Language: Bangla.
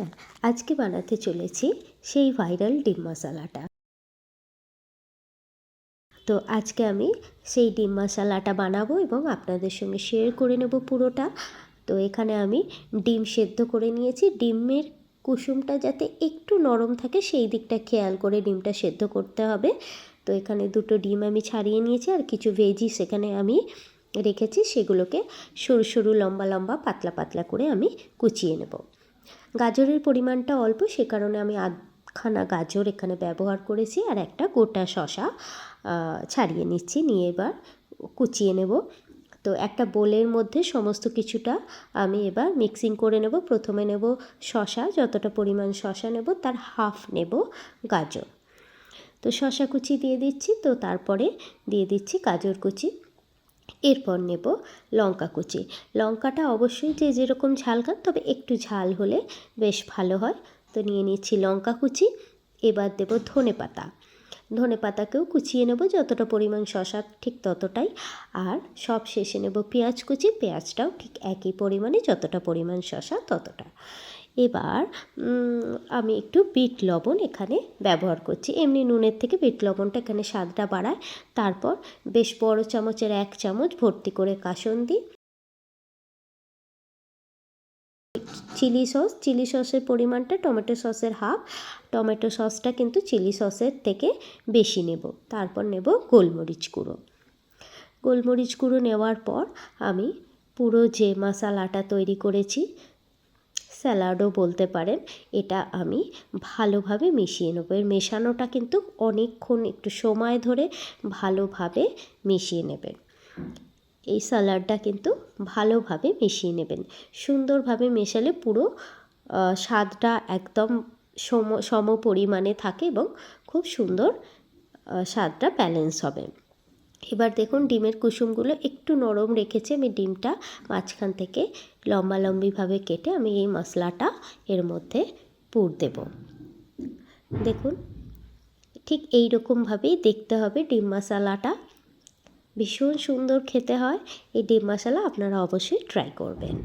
হ্যাঁ আজকে বানাতে চলেছি সেই ভাইরাল ডিম মশলাটা। তো আজকে আমি সেই ডিম মশলাটা বানাবো এবং আপনাদের সঙ্গে শেয়ার করে নেব পুরোটা। তো এখানে আমি ডিম সেদ্ধ করে নিয়েছি। ডিমের কুসুমটা যাতে একটু নরম থাকে, সেই দিকটা খেয়াল করে ডিমটা সেদ্ধ করতে হবে। তো এখানে দুটো ডিম আমি ছাড়িয়ে নিয়েছি আর কিছু ভেজি সেখানে আমি রেখেছি। সেগুলোকে সরু সরু লম্বা লম্বা পাতলা পাতলা করে আমি কুচিয়ে নেব। গাজরের পরিমাণটা অল্প, সে কারণে আমি আধখানা গাজর এখানে ব্যবহার করেছি আর একটা গোটা শশা ছাড়িয়ে নিচ্ছি। নিয়ে এবার কুচিয়ে নেব। তো একটা বোলের মধ্যে সমস্ত কিছুটা আমি এবার মিক্সিং করে নেব। প্রথমে নেব শশা যতটা পরিমাণ শশা নেব তার হাফ নেব গাজর। তো শশা কুচি দিয়ে দিচ্ছি। তো তারপরে দিয়ে দিচ্ছি গাজর কুচি। এরপর নেব লঙ্কা কুচি। লঙ্কাটা অবশ্যই যে যেরকম ঝাল খান, তবে একটু ঝাল হলে বেশ ভালো হয়। তো নিয়ে নিচ্ছি লঙ্কা কুচি, এবার দেব ধনে পাতা। ধনে পাতাকেও কুচিয়ে নেব, যতটা পরিমাণ শশা ঠিক ততটাই। আর সব শেষে নেব পেঁয়াজ কুচি, পেঁয়াজটাও ঠিক একই পরিমাণে, যতটা পরিমাণ শশা ততটা। এবার আমি একটু বিট লবণ এখানে ব্যবহার করছি। এমনি নুনের থেকে বিট লবণটা এখানে স্বাদটা বাড়ায়। তারপর বেশ বড় চামচের এক চামচ ভর্তি করে কাসন্দি চিলি সস, চিলি সসের পরিমাণটা টমেটো সসের হাফ। টমেটো সসটা কিন্তু চিলি সসের থেকে বেশি নেব। তারপর নেব গোলমরিচ গুঁড়ো। গোলমরিচ গুঁড়ো নেওয়ার পর আমি পুরো যে মশালাটা তৈরি করেছি স্যালাডও বলতে পারেন। এটা আমি ভালোভাবে মিশিয়ে নেব। এর মেশানোটা কিন্তু অনেকক্ষণ একটু সময় ধরে ভালোভাবে মিশিয়ে নেবেন। এই স্যালাডটা কিন্তু ভালোভাবে মিশিয়ে নেবেন। সুন্দরভাবে মেশালে পুরো স্বাদটা একদম সম সম পরিমাণে থাকে এবং খুব সুন্দর স্বাদটা ব্যালেন্স হবে। এবার দেখুন ডিমের কুসুমগুলো একটু নরম রেখেছে আমি ডিমটা মাঝখান থেকে লম্বা লম্বিভাবে কেটে আমি এই মশলাটা এর মধ্যে পুর দেব। দেখুন, ঠিক এই রকমভাবেই দেখতে হবে ডিম মশালাটা। ভীষণ সুন্দর খেতে হয়। এই ডিম মশলা আপনারা অবশ্যই ট্রাই করবেন।